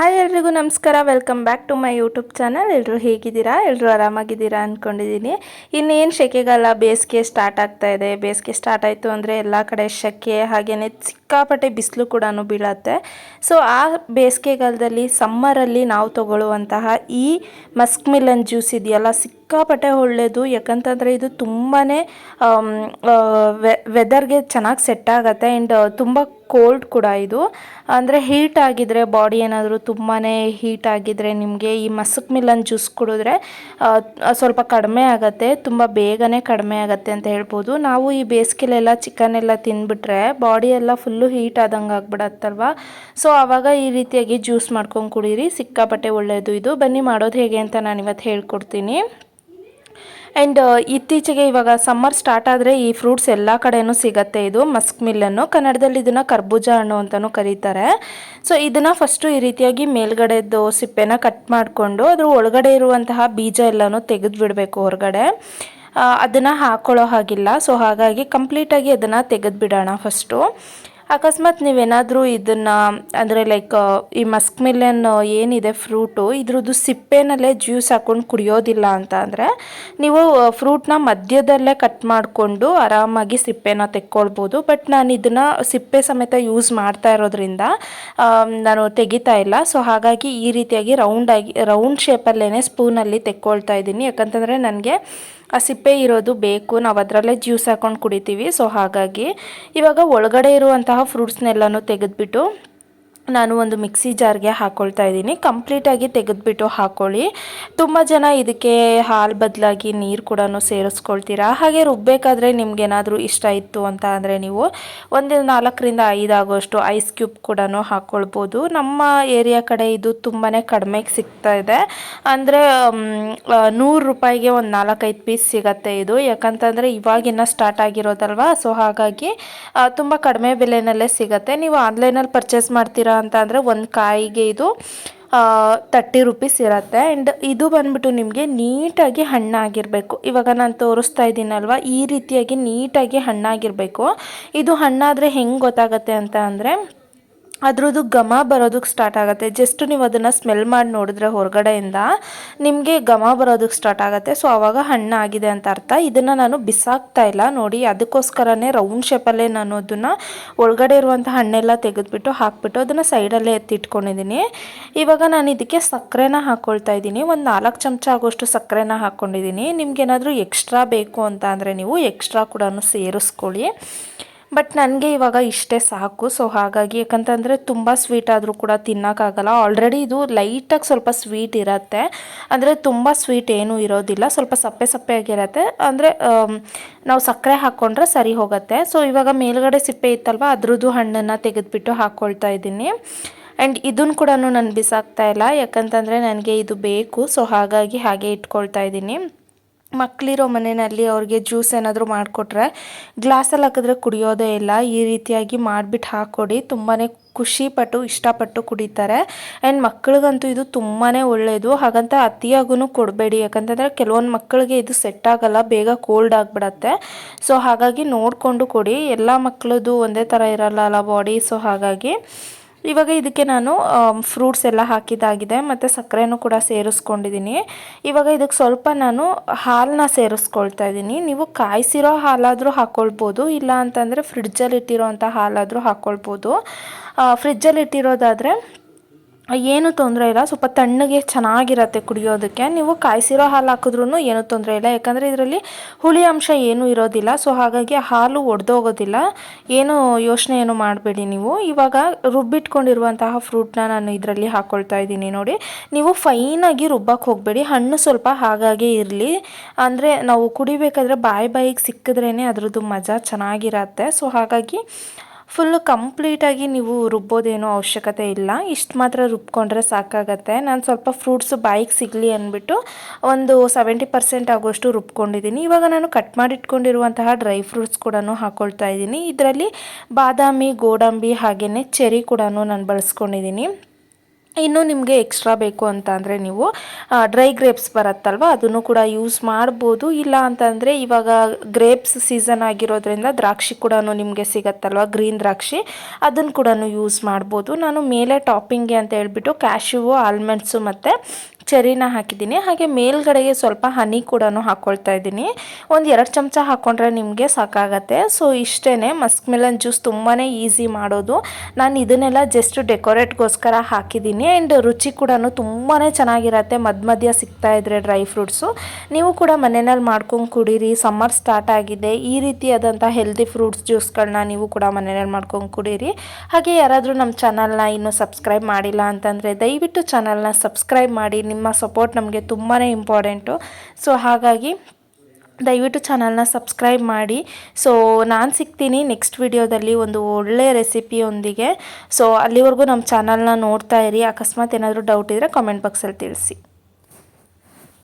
Hi ಎಲ್ರಿಗೂ ನಮಸ್ಕಾರ. Welcome back to my YouTube channel ಎಲ್ಲರೂ ಹೇಗಿದ್ದೀರಾ? ಎಲ್ಲರೂ ಆರಾಮಾಗಿದ್ದೀರಾ ಅಂದ್ಕೊಂಡಿದ್ದೀನಿ ಇನ್ನೇನು ಸೆಕೆಗಾಲ ಬೇಸಿಗೆ ಸ್ಟಾರ್ಟ್ ಆಗ್ತಾ ಇದೆ. ಬೇಸಿಗೆ ಸ್ಟಾರ್ಟ್ ಆಯಿತು ಅಂದರೆ ಎಲ್ಲ ಕಡೆ ಸೆಕೆ ಹಾಗೆಯೇ ಸಿಕ್ಕಾಪಟ್ಟೆ ಬಿಸಿಲು ಕೂಡ ಬೀಳತ್ತೆ. ಸೊ ಆ ಬೇಸಿಗೆಗಾಲದಲ್ಲಿ ಸಮ್ಮರಲ್ಲಿ ನಾವು ತಗೊಳ್ಳುವಂತಹ ಈ ಮಸ್ಕ್ ಮಿಲನ್ ಜ್ಯೂಸ್ ಇದೆಯಲ್ಲ ಸಿಕ್ಕಾಪಟ್ಟೆ ಒಳ್ಳೆಯದು ಯಾಕಂತಂದರೆ ಇದು ತುಂಬಾ ವೆದರ್ಗೆ ಚೆನ್ನಾಗಿ ಸೆಟ್ ಆಗುತ್ತೆ. ಆ್ಯಂಡ್ ತುಂಬ ಕೋಲ್ಡ್ ಕೂಡ ಇದು. ಅಂದರೆ ಹೀಟ್ ಆಗಿದ್ರೆ ಬಾಡಿ ಏನಾದರೂ ತುಂಬಾ ಹೀಟ್ ಆಗಿದ್ರೆ ನಿಮಗೆ ಈ ಮಸಕ್ ಮಿಲನ್ ಜ್ಯೂಸ್ ಕುಡಿದ್ರೆ ಸ್ವಲ್ಪ ಕಡಿಮೆ ಆಗುತ್ತೆ. ತುಂಬ ಬೇಗನೆ ಕಡಿಮೆ ಆಗುತ್ತೆ ಅಂತ ಹೇಳ್ಬೋದು. ನಾವು ಈ ಬೇಸಿಗೆಲೆಲ್ಲ ಚಿಕನ್ ಎಲ್ಲ ತಿಂದ್ಬಿಟ್ರೆ ಬಾಡಿ ಎಲ್ಲ ಫುಲ್ಲು ಹೀಟ್ ಆದಂಗೆ ಆಗ್ಬಿಡತ್ತಲ್ವ? ಸೊ ಆವಾಗ ಈ ರೀತಿಯಾಗಿ ಜ್ಯೂಸ್ ಮಾಡ್ಕೊಂಡು ಕುಡೀರಿ. ಸಿಕ್ಕಾಪಟ್ಟೆ ಒಳ್ಳೆಯದು ಇದು. ಬನ್ನಿ ಮಾಡೋದು ಹೇಗೆ ಅಂತ ನಾನು ಇವತ್ತು ಹೇಳ್ಕೊಡ್ತೀನಿ. ಆ್ಯಂಡ್ ಇತ್ತೀಚೆಗೆ ಇವಾಗ ಸಮ್ಮರ್ ಸ್ಟಾರ್ಟ್ ಆದರೆ ಈ ಫ್ರೂಟ್ಸ್ ಎಲ್ಲ ಕಡೆಯೂ ಸಿಗತ್ತೆ. ಇದು ಮಸ್ಕ್ ಮಿಲ್ಲನ್ನು ಕನ್ನಡದಲ್ಲಿ ಇದನ್ನು ಕರ್ಬೂಜ ಹಣ್ಣು ಅಂತಲೂ ಕರೀತಾರೆ. ಸೊ ಇದನ್ನು ಫಸ್ಟು ಈ ರೀತಿಯಾಗಿ ಮೇಲ್ಗಡೆದು ಸಿಪ್ಪೆನ ಕಟ್ ಮಾಡಿಕೊಂಡು ಅದ್ರ ಒಳಗಡೆ ಇರುವಂತಹ ಬೀಜ ಎಲ್ಲನೂ ತೆಗೆದು ಬಿಡಬೇಕು ಹೊರಗಡೆ. ಅದನ್ನು ಹಾಕ್ಕೊಳ್ಳೋ ಹಾಗಿಲ್ಲ. ಸೊ ಹಾಗಾಗಿ ಕಂಪ್ಲೀಟಾಗಿ ಅದನ್ನು ತೆಗೆದು ಬಿಡೋಣ ಫಸ್ಟು ಅಕಸ್ಮಾತ್ ನೀವೇನಾದರೂ ಇದನ್ನು, ಅಂದರೆ ಲೈಕ್ ಈ ಮಸ್ಕ್ ಮಿಲನ್ ಏನಿದೆ ಫ್ರೂಟು ಇದ್ರದ್ದು ಸಿಪ್ಪೆನಲ್ಲೇ ಜ್ಯೂಸ್ ಹಾಕ್ಕೊಂಡು ಕುಡಿಯೋದಿಲ್ಲ ಅಂತ ಅಂದರೆ ನೀವು ಫ್ರೂಟ್ನ ಮಧ್ಯದಲ್ಲೇ ಕಟ್ ಮಾಡಿಕೊಂಡು ಆರಾಮಾಗಿ ಸಿಪ್ಪೆನ ತೆಕ್ಕೊಳ್ಬೋದು. ಬಟ್ ನಾನು ಇದನ್ನು ಸಿಪ್ಪೆ ಸಮೇತ ಯೂಸ್ ಮಾಡ್ತಾ ಇರೋದ್ರಿಂದ ನಾನು ತೆಗಿತಾ ಇಲ್ಲ. ಸೊ ಹಾಗಾಗಿ ಈ ರೀತಿಯಾಗಿ ರೌಂಡಾಗಿ ರೌಂಡ್ ಶೇಪಲ್ಲೇ ಸ್ಪೂನಲ್ಲಿ ತೆಕ್ಕೊಳ್ತಾ ಇದ್ದೀನಿ. ಯಾಕಂತಂದರೆ ನನಗೆ ಆ ಸಿಪ್ಪೆ ಇರೋದು ಬೇಕು, ನಾವು ಅದರಲ್ಲೇ ಜ್ಯೂಸ್ ಹಾಕೊಂಡು ಕುಡಿತೀವಿ. ಸೊ ಹಾಗಾಗಿ ಇವಾಗ ಒಳಗಡೆ ಇರುವಂತಹ ಫ್ರೂಟ್ಸ್ನೆಲ್ಲನೂ ತೆಗೆದುಬಿಟ್ಟು ನಾನು ಒಂದು ಮಿಕ್ಸಿ ಜಾರ್ಗೆ ಹಾಕ್ಕೊಳ್ತಾ ಇದ್ದೀನಿ. ಕಂಪ್ಲೀಟಾಗಿ ತೆಗೆದುಬಿಟ್ಟು ಹಾಕ್ಕೊಳ್ಳಿ ತುಂಬ ಜನ ಇದಕ್ಕೆ ಹಾಲು ಬದಲಾಗಿ ನೀರು ಕೂಡ ಸೇರಿಸ್ಕೊಳ್ತೀರಾ? ಹಾಗೆ ರುಬ್ಬೇಕಾದ್ರೆ ನಿಮ್ಗೇನಾದರೂ ಇಷ್ಟ ಇತ್ತು ಅಂತ ಅಂದರೆ ನೀವು ಒಂದು ನಾಲ್ಕರಿಂದ ಐದು ಆಗೋಷ್ಟು ಐಸ್ ಕ್ಯೂಬ್ ಕೂಡ ಹಾಕ್ಕೊಳ್ಬೋದು ನಮ್ಮ ಏರಿಯಾ ಕಡೆ ಇದು ತುಂಬಾ ಕಡಿಮೆಗೆ ಸಿಗ್ತಾ ಇದೆ. ಅಂದರೆ ನೂರು ರೂಪಾಯಿಗೆ ಒಂದು ನಾಲ್ಕೈದು ಪೀಸ್ ಸಿಗತ್ತೆ ಇದು. ಯಾಕಂತಂದರೆ ಇವಾಗಿನ್ನ ಸ್ಟಾರ್ಟ್ ಆಗಿರೋದಲ್ವಾ? ಸೊ ಹಾಗಾಗಿ ತುಂಬ ಕಡಿಮೆ ಬೆಲೆನಲ್ಲೇ ಸಿಗತ್ತೆ. ನೀವು ಆನ್ಲೈನಲ್ಲಿ ಪರ್ಚೇಸ್ ಮಾಡ್ತೀರಾ ಅಂತ ಅಂದರೆ ಒಂದು ಕಾಯಿಗೆ ಇದು ತರ್ಟಿ ರುಪೀಸ್ ಇರುತ್ತೆ. ಆ್ಯಂಡ್ ಇದು ಬಂದ್ಬಿಟ್ಟು ನಿಮಗೆ ನೀಟಾಗಿ ಹಣ್ಣಾಗಿರಬೇಕು. ಇವಾಗ ನಾನು ತೋರಿಸ್ತಾ ಇದ್ದೀನಲ್ವ, ಈ ರೀತಿಯಾಗಿ ನೀಟಾಗಿ ಹಣ್ಣಾಗಿರಬೇಕು. ಇದು ಹಣ್ಣಾದರೆ ಹೆಂಗೆ ಗೊತ್ತಾಗುತ್ತೆ ಅಂತ ಅಂದರೆ ಅದ್ರದ್ದು ಘಮ ಬರೋದಕ್ಕೆ ಸ್ಟಾರ್ಟ್ ಆಗುತ್ತೆ. ಜಸ್ಟ್ ನೀವು ಅದನ್ನು ಸ್ಮೆಲ್ ಮಾಡಿ ನೋಡಿದ್ರೆ ಹೊರಗಡೆಯಿಂದ ನಿಮಗೆ ಘಮ ಬರೋದಕ್ಕೆ ಸ್ಟಾರ್ಟ್ ಆಗುತ್ತೆ. ಸೊ ಆವಾಗ ಹಣ್ಣಾಗಿದೆ ಅಂತ ಅರ್ಥ. ಇದನ್ನು ನಾನು ಬಿಸಾಕ್ತಾ ಇಲ್ಲ. ನೋಡಿ, ಅದಕ್ಕೋಸ್ಕರನೇ ರೌಂಡ್ ಶೇಪಲ್ಲೇ ನಾನು ಅದನ್ನು ಒಳಗಡೆ ಇರುವಂಥ ಹಣ್ಣೆಲ್ಲ ತೆಗೆದುಬಿಟ್ಟು ಹಾಕ್ಬಿಟ್ಟು ಅದನ್ನು ಸೈಡಲ್ಲೇ ಎತ್ತಿಟ್ಕೊಂಡಿದ್ದೀನಿ ಇವಾಗ ನಾನು ಇದಕ್ಕೆ ಸಕ್ಕರೆನ ಹಾಕ್ಕೊಳ್ತಾ ಇದ್ದೀನಿ ಒಂದು ನಾಲ್ಕು ಚಮಚ ಆಗೋಷ್ಟು ಸಕ್ಕರೆನ ಹಾಕ್ಕೊಂಡಿದ್ದೀನಿ ನಿಮ್ಗೇನಾದರೂ ಎಕ್ಸ್ಟ್ರಾ ಬೇಕು ಅಂತ ನೀವು ಎಕ್ಸ್ಟ್ರಾ ಕೂಡ ಸೇರಿಸ್ಕೊಳ್ಳಿ. ಬಟ್ ನನಗೆ ಇವಾಗ ಇಷ್ಟೇ ಸಾಕು. ಸೊ ಹಾಗಾಗಿ ಯಾಕಂತಂದರೆ ತುಂಬ ಸ್ವೀಟ್ ಆದರೂ ಕೂಡ ತಿನ್ನೋಕ್ಕಾಗಲ್ಲ. ಆಲ್ರೆಡಿ ಇದು ಲೈಟಾಗಿ ಸ್ವಲ್ಪ ಸ್ವೀಟ್ ಇರುತ್ತೆ. ಅಂದರೆ ತುಂಬ ಸ್ವೀಟ್ ಏನೂ ಇರೋದಿಲ್ಲ. ಸ್ವಲ್ಪ ಸಪ್ಪೆ ಸಪ್ಪೆ ಆಗಿರುತ್ತೆ ಅಂದರೆ ನಾವು ಸಕ್ಕರೆ ಹಾಕ್ಕೊಂಡ್ರೆ ಸರಿ ಹೋಗುತ್ತೆ. ಸೊ ಇವಾಗ ಮೇಲ್ಗಡೆ ಸಿಪ್ಪೆ ಇತ್ತಲ್ವ, ಅದ್ರದ್ದು ಹಣ್ಣನ್ನು ತೆಗೆದುಬಿಟ್ಟು ಹಾಕ್ಕೊಳ್ತಾ ಇದ್ದೀನಿ. ಆ್ಯಂಡ್ ಇದನ್ನು ಕೂಡ ನಾನು ಬಿಸಾಕ್ತಾ ಇಲ್ಲ. ಯಾಕಂತಂದರೆ ನನಗೆ ಇದು ಬೇಕು. ಸೊ ಹಾಗಾಗಿ ಹಾಗೆ ಇಟ್ಕೊಳ್ತಾ ಇದ್ದೀನಿ. ಮಕ್ಕಳಿರೋ ಮನೆಯಲ್ಲಿ ಅವ್ರಿಗೆ ಜ್ಯೂಸ್ ಏನಾದರೂ ಮಾಡಿಕೊಟ್ರೆ ಗ್ಲಾಸಲ್ಲಿ ಹಾಕಿದ್ರೆ ಕುಡಿಯೋದೇ ಇಲ್ಲ. ಈ ರೀತಿಯಾಗಿ ಮಾಡಿಬಿಟ್ಟು ಹಾಕ್ಕೊಡಿ ತುಂಬಾ ಖುಷಿಪಟ್ಟು, ಇಷ್ಟಪಟ್ಟು ಕುಡಿತಾರೆ. ಆ್ಯಂಡ್ ಮಕ್ಕಳಿಗಂತೂ ಇದು ತುಂಬಾ ಒಳ್ಳೆಯದು ಹಾಗಂತ ಅತಿಯಾಗೂ ಕೊಡಬೇಡಿ. ಯಾಕಂತಂದರೆ ಕೆಲವೊಂದು ಮಕ್ಕಳಿಗೆ ಇದು ಸೆಟ್ ಆಗೋಲ್ಲ. ಬೇಗ ಕೋಲ್ಡ್ ಆಗಿಬಿಡತ್ತೆ. ಸೊ ಹಾಗಾಗಿ ನೋಡಿಕೊಂಡು ಕೊಡಿ. ಎಲ್ಲ ಮಕ್ಕಳದು ಒಂದೇ ಥರ ಇರಲ್ಲ ಅಲ್ಲ ಬಾಡಿ ಸೊ ಹಾಗಾಗಿ ಇವಾಗ ಇದಕ್ಕೆ ನಾನು ಫ್ರೂಟ್ಸ್ ಎಲ್ಲ ಹಾಕಿದ್ದಾಗಿದೆ, ಮತ್ತು ಸಕ್ಕರೆನೂ ಕೂಡ ಸೇರಿಸ್ಕೊಂಡಿದ್ದೀನಿ. ಇವಾಗ ಇದಕ್ಕೆ ಸ್ವಲ್ಪ ನಾನು ಹಾಲನ್ನ ಸೇರಿಸ್ಕೊಳ್ತಾ ಇದ್ದೀನಿ. ನೀವು ಕಾಯಿಸಿರೋ ಹಾಲಾದರೂ ಹಾಕ್ಕೊಳ್ಬೋದು ಇಲ್ಲ ಅಂತಂದರೆ ಫ್ರಿಡ್ಜಲ್ಲಿ ಇಟ್ಟಿರೋ ಅಂಥ ಹಾಲಾದರೂ ಹಾಕ್ಕೊಳ್ಬೋದು ಫ್ರಿಡ್ಜಲ್ಲಿ ಇಟ್ಟಿರೋದಾದರೆ ಏನು ತೊಂದರೆ ಇಲ್ಲ. ಸ್ವಲ್ಪ ತಣ್ಣಗೆ ಚೆನ್ನಾಗಿರತ್ತೆ ಕುಡಿಯೋದಕ್ಕೆ. ನೀವು ಕಾಯಿಸಿರೋ ಹಾಲು ಹಾಕಿದ್ರೂ ಏನೂ ತೊಂದರೆ ಇಲ್ಲ. ಯಾಕಂದರೆ ಇದರಲ್ಲಿ ಹುಳಿ ಅಂಶ ಏನೂ ಇರೋದಿಲ್ಲ. ಸೊ, ಹಾಗಾಗಿ ಹಾಲು ಒಡೆದೋಗೋದಿಲ್ಲ. ಏನು ಯೋಚನೆ ಏನು ಮಾಡಬೇಡಿ ನೀವು. ಇವಾಗ ರುಬ್ಬಿಟ್ಕೊಂಡಿರುವಂತಹ ಫ್ರೂಟ್ನ ನಾನು ಇದರಲ್ಲಿ ಹಾಕ್ಕೊಳ್ತಾ ಇದ್ದೀನಿ ನೋಡಿ. ನೀವು ಫೈನಾಗಿ ರುಬ್ಬಕ್ಕೆ ಹೋಗಬೇಡಿ. ಹಣ್ಣು ಸ್ವಲ್ಪ ಹಾಗಾಗಿ ಇರಲಿ. ಅಂದರೆ ನಾವು ಕುಡಿಬೇಕಾದ್ರೆ ಬಾಯಿ ಬಾಯಿಗೆ ಸಿಕ್ಕಿದ್ರೇ ಅದರದ್ದು ಮಜಾ ಚೆನ್ನಾಗಿರತ್ತೆ. ಸೊ, ಹಾಗಾಗಿ ಫುಲ್ಲು ಕಂಪ್ಲೀಟಾಗಿ ನೀವು ರುಬ್ಬೋದೇನೋ ಅವಶ್ಯಕತೆ ಇಲ್ಲ. ಇಷ್ಟು ಮಾತ್ರ ರುಬ್ಕೊಂಡ್ರೆ ಸಾಕಾಗತ್ತೆ. ನಾನು ಸ್ವಲ್ಪ ಫ್ರೂಟ್ಸು ಬಾಯಿಗೆ ಸಿಗಲಿ ಅಂದ್ಬಿಟ್ಟು ಒಂದು ಸೆವೆಂಟಿ ಪರ್ಸೆಂಟ್ ಆಗೋಷ್ಟು ರುಬ್ಕೊಂಡಿದ್ದೀನಿ ಇವಾಗ ನಾನು ಕಟ್ ಮಾಡಿಟ್ಕೊಂಡಿರುವಂತಹ ಡ್ರೈ ಫ್ರೂಟ್ಸ್ ಕೂಡ ಹಾಕ್ಕೊಳ್ತಾ ಇದ್ದೀನಿ ಇದರಲ್ಲಿ ಬಾದಾಮಿ, ಗೋಡಂಬಿ ಹಾಗೆಯೇ ಚೆರಿ ಕೂಡ ನಾನು ಬಳಸ್ಕೊಂಡಿದ್ದೀನಿ ಇನ್ನು ನಿಮಗೆ ಎಕ್ಸ್ಟ್ರಾ ಬೇಕು ಅಂತ ಅಂದರೆ ನೀವು ಡ್ರೈ ಗ್ರೇಪ್ಸ್ ಬರುತ್ತಲ್ವ? ಅದನ್ನು ಕೂಡ ಯೂಸ್ ಮಾಡ್ಬೋದು. ಇಲ್ಲ ಅಂತಂದರೆ ಇವಾಗ ಗ್ರೇಪ್ಸ್ ಸೀಸನ್ ಆಗಿರೋದ್ರಿಂದ ದ್ರಾಕ್ಷಿ ಕೂಡ ನಿಮಗೆ ಸಿಗತ್ತಲ್ವ? ಗ್ರೀನ್ ದ್ರಾಕ್ಷಿ. ಅದನ್ನು ಕೂಡ ಯೂಸ್ ಮಾಡ್ಬೋದು. ನಾನು ಮೇಲೆ ಟಾಪಿಂಗ್ಗೆ ಅಂತ ಹೇಳ್ಬಿಟ್ಟು ಕ್ಯಾಶ್ಯೂ ಆಲ್ಮಂಡ್ಸು ಮತ್ತು ಚೆರಿನ ಹಾಕಿದ್ದೀನಿ. ಹಾಗೆ ಮೇಲ್ಗಡೆಗೆ ಸ್ವಲ್ಪ ಹನಿ ಕೂಡ ಹಾಕ್ಕೊಳ್ತಾ ಇದ್ದೀನಿ. ಒಂದು ಎರಡು ಚಮಚ ಹಾಕ್ಕೊಂಡ್ರೆ ನಿಮಗೆ ಸಾಕಾಗತ್ತೆ. ಸೊ ಇಷ್ಟೇ ಮಸ್ಕ್ ಮೆಲನ್ ಜ್ಯೂಸ್ ತುಂಬಾ ಈಸಿ ಮಾಡೋದು. ನಾನು ಇದನ್ನೆಲ್ಲ ಜಸ್ಟ್ ಡೆಕೋರೇಟ್ಗೋಸ್ಕರ ಹಾಕಿದ್ದೀನಿ. ಆ್ಯಂಡ್ ರುಚಿ ಕೂಡ ತುಂಬಾ ಚೆನ್ನಾಗಿರತ್ತೆ. ಮಧ್ಯ ಮಧ್ಯ ಸಿಗ್ತಾ ಇದ್ರೆ ಡ್ರೈ ಫ್ರೂಟ್ಸು. ನೀವು ಕೂಡ ಮನೆಯಲ್ಲಿ ಮಾಡ್ಕೊಂಡು ಕುಡೀರಿ. ಸಮ್ಮರ್ ಸ್ಟಾರ್ಟ್ ಆಗಿದೆ. ಈ ರೀತಿಯಾದಂಥ ಹೆಲ್ದಿ ಫ್ರೂಟ್ಸ್ ಜ್ಯೂಸ್ಗಳನ್ನ ನೀವು ಕೂಡ ಮನೆಯಲ್ಲಿ ಮಾಡ್ಕೊಂಡು ಕುಡೀರಿ. ಹಾಗೆ ಯಾರಾದರೂ ನಮ್ಮ ಚಾನಲ್ನ ಇನ್ನೂ ಸಬ್ಸ್ಕ್ರೈಬ್ ಮಾಡಿಲ್ಲ ಅಂತಂದರೆ ದಯವಿಟ್ಟು ಚಾನಲ್ನ ಸಬ್ಸ್ಕ್ರೈಬ್ ಮಾಡಿ. ನಿಮ್ಮ ಸಪೋರ್ಟ್ ನಮಗೆ ತುಂಬಾ ಇಂಪಾರ್ಟೆಂಟು ಸೊ ಹಾಗಾಗಿ ದಯವಿಟ್ಟು ಚಾನಲ್ನ ಸಬ್ಸ್ಕ್ರೈಬ್ ಮಾಡಿ. ಸೊ ನಾನು ಸಿಗ್ತೀನಿ ನೆಕ್ಸ್ಟ್ ವಿಡಿಯೋದಲ್ಲಿ ಒಂದು ಒಳ್ಳೆ ರೆಸಿಪಿಯೊಂದಿಗೆ ಸೊ ಅಲ್ಲಿವರೆಗೂ ನಮ್ಮ ಚಾನಲ್ನ ನೋಡ್ತಾ ಇರಿ. ಅಕಸ್ಮಾತ್ ಏನಾದರೂ ಡೌಟ್ ಇದ್ದರೆ ಕಾಮೆಂಟ್ ಬಾಕ್ಸಲ್ಲಿ ತಿಳಿಸಿ.